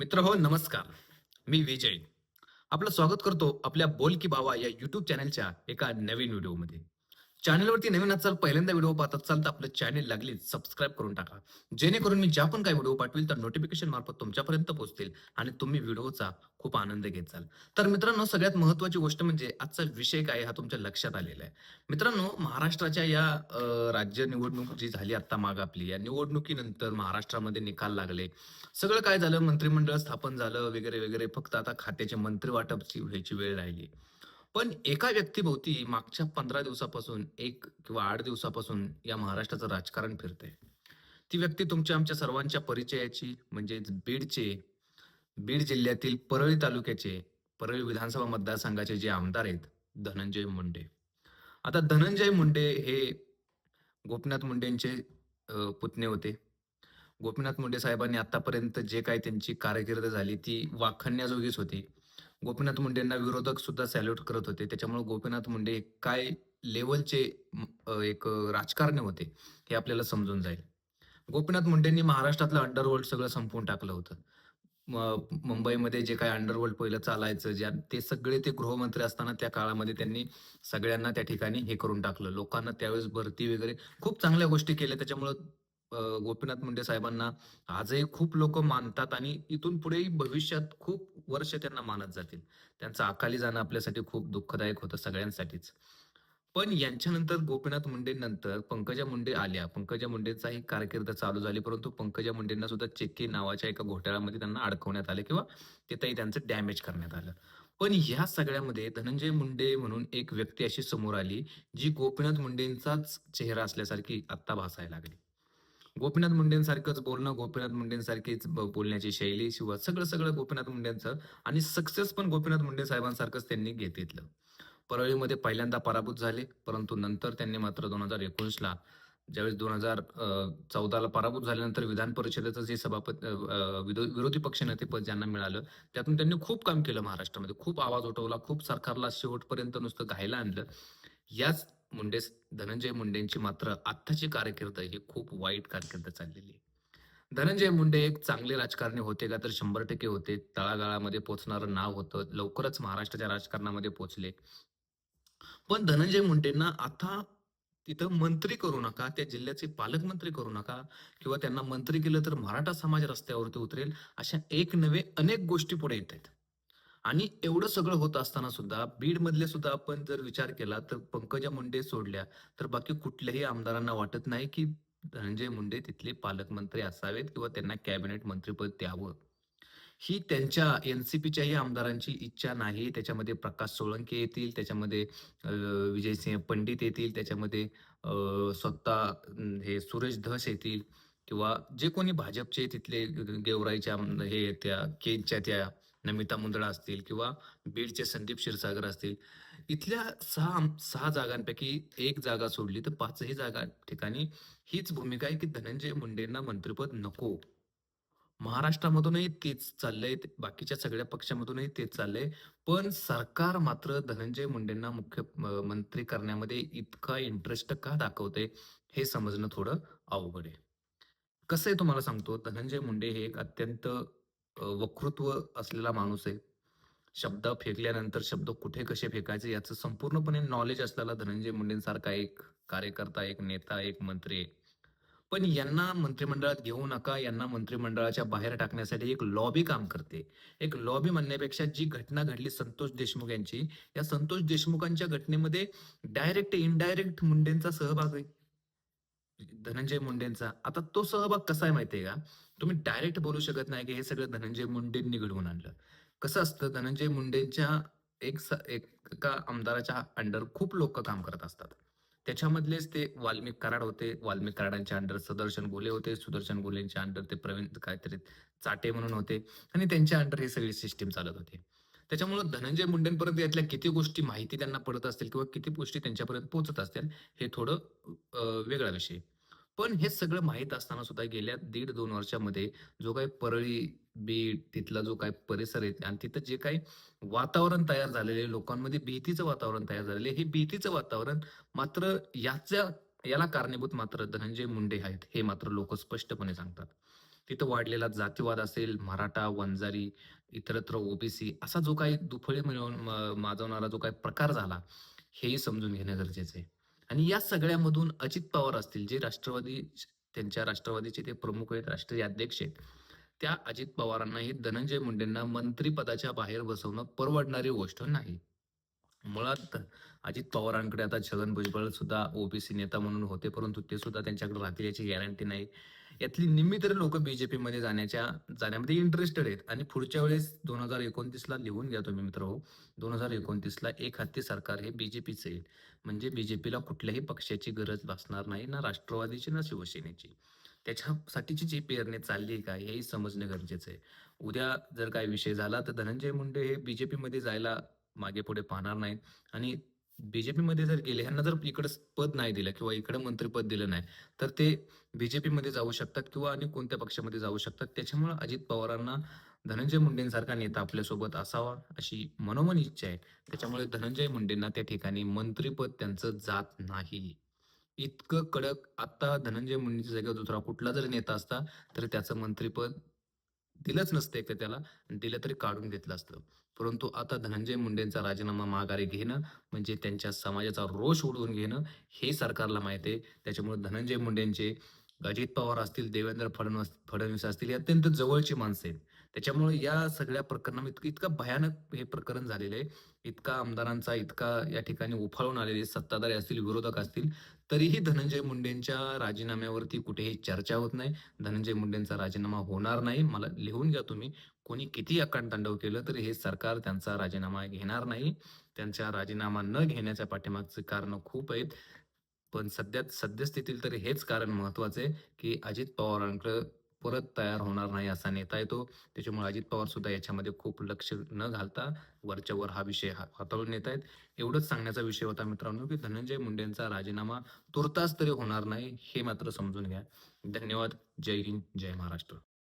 मित्र हो नमस्कार. मी विजय. आपलं स्वागत करतो आपल्या बोल की बावा या युट्यूब चॅनलच्या एका नवीन व्हिडिओमध्ये चॅनलवरती नवीन असाल पहिल्यांदा व्हिडिओ पाहत असाल तर आपलं चॅनल लागली सबस्क्राईब करून टाका. जेणेकरून मी ज्या पण काही व्हिडिओ पाठवेल तर नोटिफिकेशन मार्फत तुमच्यापर्यंत पोहोचतील आणि तुम्ही व्हिडिओचा खूप आनंद घेतचाल तर मित्रांनो सगळ्यात महत्वाची गोष्ट म्हणजे आजचा विषय काय हा तुमच्या लक्षात आलेला आहे. मित्रांनो महाराष्ट्राच्या या राज्य निवडणूक जी झाली आता माग आपली या निवडणुकीनंतर महाराष्ट्रामध्ये निकाल लागले. सगळं काय झालं? मंत्रिमंडळ स्थापन झालं वगैरे वगैरे फक्त आता खात्याचे मंत्री वाटपची व्हायची वेळ राहिली. पण एका व्यक्तीभोवती मागच्या पंधरा दिवसापासून एक किंवा आठ दिवसापासून या महाराष्ट्राचं राजकारण फिरते ती व्यक्ती तुमच्या आमच्या सर्वांच्या परिचयाची म्हणजेच बीडचे बीड जिल्ह्यातील परळी तालुक्याचे परळी विधानसभा मतदारसंघाचे जे आमदार आहेत धनंजय मुंडे. आता धनंजय मुंडे हे गोपीनाथ मुंडेंचे पुतणे होते. गोपीनाथ मुंडे साहेबांनी आतापर्यंत जे काही त्यांची कारकीर्द झाली ती वाखण्याजोगीच होती. गोपीनाथ मुंडेंना विरोधक सुद्धा सॅल्यूट करत होते. त्याच्यामुळे गोपीनाथ मुंडे हे काय लेवलचे एक राजकारणी होते हे आपल्याला समजून जाईल. गोपीनाथ मुंडेंनी महाराष्ट्रातलं अंडरवर्ल्ड सगळं संपवून टाकलं होतं. म- मुंबईमध्ये जे काय अंडरवर्ल्ड पहिलं चालायचं ज्या ते सगळे ते गृहमंत्री असताना त्या काळामध्ये त्यांनी सगळ्यांना त्या ठिकाणी हे करून टाकलं. लोकांना त्यावेळेस भरती वगैरे खूप चांगल्या गोष्टी केल्या. त्याच्यामुळं गोपीनाथ मुंडे साहेबांना आजही खूप लोक मानतात आणि इथून पुढेही भविष्यात खूप वर्ष त्यांना मानत जातील. त्यांचं अकाली जाणं आपल्यासाठी खूप दुःखदायक होतं सगळ्यांसाठीच. पण यांच्यानंतर गोपीनाथ मुंडे नंतर पंकजा मुंडे आल्या. पंकजा मुंडेचाही कारकीर्द चालू झाली परंतु पंकजा मुंडेंना सुद्धा चेक्की नावाच्या एका घोटाळ्यामध्ये त्यांना अडकवण्यात आले किंवा तिथेही त्यांचं डॅमेज करण्यात आलं. पण ह्या सगळ्यामध्ये धनंजय मुंडे म्हणून एक व्यक्ती अशी समोर आली जी गोपीनाथ मुंडेंचाच चेहरा असल्यासारखी आत्ता भासायला लागली. गोपीनाथ मुंडेंसारखंच बोलणं गोपीनाथ मुंडेंसारखीच बोलण्याची शैली शिवाय सगळं सगळं गोपीनाथ मुंडेंचं आणि सक्सेस पण गोपीनाथ मुंडे साहेबांसारखंच त्यांनी घेतलं. परळीमध्ये पहिल्यांदा पराभूत झाले परंतु नंतर त्यांनी मात्र दोन हजार एकोणीसला ज्यावेळेस दोन हजार चौदाला पराभूत झाल्यानंतर विधान परिषदेचं जे सभापती विरो- विरोधी पक्षनेते पद ज्यांना मिळालं त्यातून त्यांनी खूप काम केलं महाराष्ट्रामध्ये. खूप आवाज उठवला खूप सरकारला शेवटपर्यंत नुसतं घायला आणलं. याच मुंडे धनंजय मुंडेंची मात्र आत्ताची कारकीर्द ही खूप वाईट कारकीर्द चाललेली आहे. धनंजय मुंडे एक चांगले राजकारणी होते का तर शंभर टक्के होते. तळागाळामध्ये पोचणारं नाव होतं. लवकरच महाराष्ट्राच्या राजकारणामध्ये पोचले. पण धनंजय मुंडेंना आता तिथं मंत्री करू नका त्या जिल्ह्याचे पालकमंत्री करू नका किंवा त्यांना मंत्री केलं तर मराठा समाज रस्त्यावरती उतरेल अशा एक नवे अनेक गोष्टी पुढे येत आहेत. आणि एवढं सगळं होत असताना सुद्धा बीडमधले सुद्धा आपण जर विचार केला तर पंकजा मुंडे सोडल्या तर बाकी कुठल्याही आमदारांना वाटत नाही की धनंजय मुंडे तिथले पालकमंत्री असावेत किंवा त्यांना कॅबिनेट मंत्रीपद द्यावं. ही त्यांच्या एनसीपीच्याही आमदारांची इच्छा नाही. त्याच्यामध्ये प्रकाश सोळंके येतील त्याच्यामध्ये विजयसिंह पंडित येतील त्याच्यामध्ये स्वतः हे सुरेश धस येतील किंवा जे कोणी भाजपचे तिथले गेवराईच्या आम- हे त्या केजच्या त्या नमिता मुंदळा असतील किंवा बीडचे संदीप क्षीरसागर असतील इथल्या सहा सहा जागांपैकी एक जागा सोडली तर पाचही जागा ठिकाणी हीच भूमिका आहे की धनंजय मुंडेंना मंत्रिपद नको. महाराष्ट्रामधूनही तेच चाललंय ते- बाकीच्या सगळ्या पक्षामधूनही तेच चाललंय पण सरकार मात्र धनंजय मुंडेंना मुख्य मंत्री करण्यामध्ये इतका इंटरेस्ट का दाखवते हे समजणं थोडं अवघड आहे. कसं आहे तुम्हाला सांगतो धनंजय मुंडे हे एक अत्यंत वक्तृत्व असलेला माणूस आहे. शब्द फेकल्यानंतर शब्द कुठे कसे फेकायचे याचं संपूर्णपणे नॉलेज असलेला धनंजय मुंडेंसारखा एक कार्यकर्ता एक नेता एक मंत्री आहे. पण यांना मंत्रिमंडळात घेऊ नका यांना मंत्रिमंडळाच्या बाहेर टाकण्यासाठी एक लॉबी काम करते. एक लॉबी म्हणण्यापेक्षा जी घटना घडली संतोष देशमुख यांची या संतोष देशमुखांच्या घटनेमध्ये डायरेक्ट इनडायरेक्ट मुंडेंचा सहभाग आहे. धनंजय मुंडेंचा. आता तो सहभाग कसा आहे माहितीये का? तुम्ही डायरेक्ट बोलू शकत नाही की हे सगळं धनंजय मुंडेंनी घडवून आणलं. कसं असतं धनंजय मुंडेंच्या एक स- एका आमदाराच्या अंडर खूप लोक काम करत असतात. त्याच्यामधलेच ते वाल्मिक कराड होते. वाल्मिक कराडांच्या अंडर सदर्शन गोले होते. सुदर्शन गोलेंच्या अंडर ते प्रवीण काहीतरी चाटे म्हणून होते. आणि त्यांच्या अंडर हे सगळी सिस्टीम चालत होते. त्याच्यामुळे धनंजय मुंडेंपर्यंत यातल्या किती गोष्टी माहिती त्यांना पडत असतील किंवा किती गोष्टी त्यांच्यापर्यंत पोहोचत असतील हे थोडं वेगळा विषय. पण हे सगळं माहीत असताना सुद्धा गेल्या दीड दोन वर्षामध्ये जो काही परळी बीड तिथला जो काही परिसर आहे आणि तिथं जे काही वातावरण तयार झालेले लोकांमध्ये भीतीचं वातावरण तयार झालेले हे भीतीचं वातावरण मात्र याच्या याला कारणीभूत मात्र धनंजय मुंडे आहेत हे मात्र लोक स्पष्टपणे सांगतात. तिथं वाढलेला जातीवाद असेल मराठा वंजारी इतरत्र ओबीसी असा जो काही दुफळे मिळवून माजवणारा जो काही प्रकार झाला हेही समजून घेणं गरजेचं आहे. आणि या सगळ्यामधून अजित पवार असतील जे राष्ट्रवादी त्यांच्या राष्ट्रवादीचे ते प्रमुख आहेत राष्ट्रीय अध्यक्ष आहेत त्या अजित पवारांनाही धनंजय मुंडेंना मंत्रीपदाच्या बाहेर बसवणं परवडणारी गोष्ट नाही. मुळात अजित पवारांकडे आता छगन भुजबळ सुद्धा ओबीसी नेता म्हणून होते परंतु ते सुद्धा त्यांच्याकडे राहतील याची गॅरंटी नाही. यातली निम्मी तरी लोक बीजेपीमध्ये जाण्याच्या जाण्यामध्ये इंटरेस्टेड आहेत. आणि पुढच्या वेळेस दोन हजार एकोणतीसला लिहून घ्या तुम्ही मित्र हो. दोन हजार एकोणतीसला एक हत्ती सरकार हे बीजेपीचं येईल म्हणजे बीजेपीला कुठल्याही पक्षाची गरज भासणार नाही ना राष्ट्रवादीची ना शिवसेनेची. त्याच्यासाठीची जी पेरणी चालली आहे का हेही समजणं गरजेचं आहे. उद्या जर काय विषय झाला तर धनंजय मुंडे हे बीजेपीमध्ये जायला मागे पुढे पाहणार नाहीत. आणि बीजेपीमध्ये जर गेले ह्यांना जर इकडं पद नाही दिलं किंवा इकडं मंत्रिपद दिलं नाही तर ते बीजेपीमध्ये जाऊ शकतात किंवा आणि कोणत्या पक्षामध्ये जाऊ शकतात? त्याच्यामुळे अजित पवारांना धनंजय मुंडेंसारखा नेता आपल्यासोबत असावा अशी मनोमन इच्छा आहे. त्याच्यामुळे धनंजय मुंडेंना त्या ठिकाणी मंत्रिपद त्यांचं जात नाही. इतकं कडक आता धनंजय मुंडेच्या जागेवर दुसरा कुठला जरी नेता असता तर त्याचं मंत्रिपद दिलंच नसतं एक तर त्याला दिलं तरी काढून घेतलं असतं. परंतु आता धनंजय मुंडेंचा राजीनामा माघारी घेणं म्हणजे त्यांच्या समाजाचा रोष उडवून घेणं हे सरकारला माहिती आहे. त्याच्यामुळे धनंजय मुंडेंचे अजित पवार असतील देवेंद्र फडणवीस फडणवीस असतील हे अत्यंत जवळची माणसं आहेत. त्याच्यामुळे या सगळ्या प्रकरणामध्ये इतकं इतकं भयानक हे प्रकरण झालेलं आहे. इतका आमदारांचा इतका या ठिकाणी उफाळून आलेले सत्ताधारी असतील विरोधक असतील तरीही धनंजय मुंडेंच्या राजीनाम्यावरती कुठेही चर्चा होत नाही. धनंजय मुंडेंचा राजीनामा होणार नाही. मला लिहून घ्या तुम्ही. कोणी किती अकांडतांडव केलं तरी हे सरकार त्यांचा राजीनामा घेणार नाही. त्यांचा राजीनामा न घेण्याच्या पाठीमागचे कारण खूप आहेत. पण सध्या सद्यस्थितीत तरी हेच कारण महत्वाचं आहे की अजित पवारांकडे परत तयार होणार नाही असा नेता येतो. त्याच्यामुळे अजित पवार सुद्धा याच्यामध्ये खूप लक्ष न घालता वरच्या वर हा विषय हा- हाताळून येत आहेत. एवढंच सांगण्याचा विषय होता मित्रांनो की धनंजय मुंडेंचा राजीनामा तुर्तास तरी होणार नाही हे मात्र समजून घ्या. धन्यवाद. जय हिंद जय महाराष्ट्र.